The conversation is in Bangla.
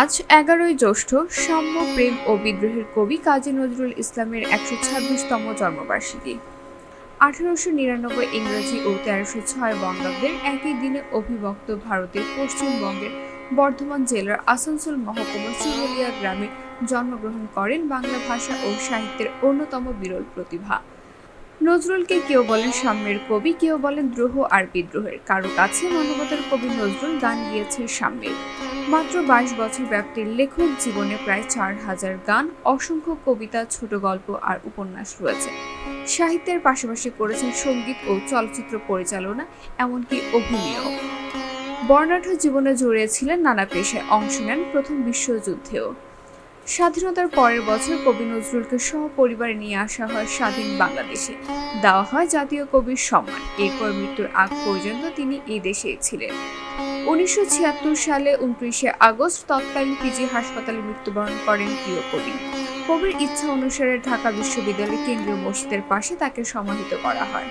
আজ এগারোই জ্যৈষ্ঠ সাম্য, প্রেম ও বিদ্রোহের কবি কাজী নজরুল ইসলামের একশো ছাব্বিশতম জন্মবার্ষিকী। আঠারোশো নিরানব্বই ইংরেজি ও তেরোশো ছয় বঙ্গাব্দের একই দিনে অভিভক্ত ভারতের পশ্চিমবঙ্গের বর্ধমান জেলার আসানসোল মহকুমার চুরুলিয়া গ্রামে জন্মগ্রহণ করেন বাংলা ভাষা ও সাহিত্যের অন্যতম বিরল প্রতিভা। নজরুলকে কেউ বলেন সাম্যের কবি, কেউ বলেন দ্রোহ আর বিদ্রোহের। কারও কাছে মানবতার কবি নজরুল গান গিয়েছে সাম্যের। মাত্র বাইশ বছর ব্যাপ্তির লেখক জীবনে প্রায় চার হাজার গান, অসংখ্য কবিতা, ছোট গল্প আর উপন্যাস রয়েছে। সাহিত্যের পাশাপাশি করেছেন সংগীত ও চলচ্চিত্র পরিচালনা, এমনকি অভিনয় বর্ণাঢ্য জীবনে জড়িয়েছিলেন নানা পেশায়। অংশ নেন প্রথম বিশ্বযুদ্ধেও। স্বাধীনতার পরের বছর কবি নজরুলকে সহপরিবারে নিয়ে আসা হয় স্বাধীন বাংলাদেশে। দেওয়া হয় জাতীয় কবির সম্মান। এরপর মৃত্যুর আগ পর্যন্ত তিনি এই দেশেই ছিলেন। উনিশশো ছিয়াত্তর সালে উনত্রিশে আগস্ট তৎকালীন পিজি হাসপাতালে মৃত্যুবরণ করেন প্রিয় কবি। কবির ইচ্ছা অনুসারে ঢাকা বিশ্ববিদ্যালয়ের কেন্দ্রীয় মসজিদের পাশে তাকে সমাহিত করা হয়।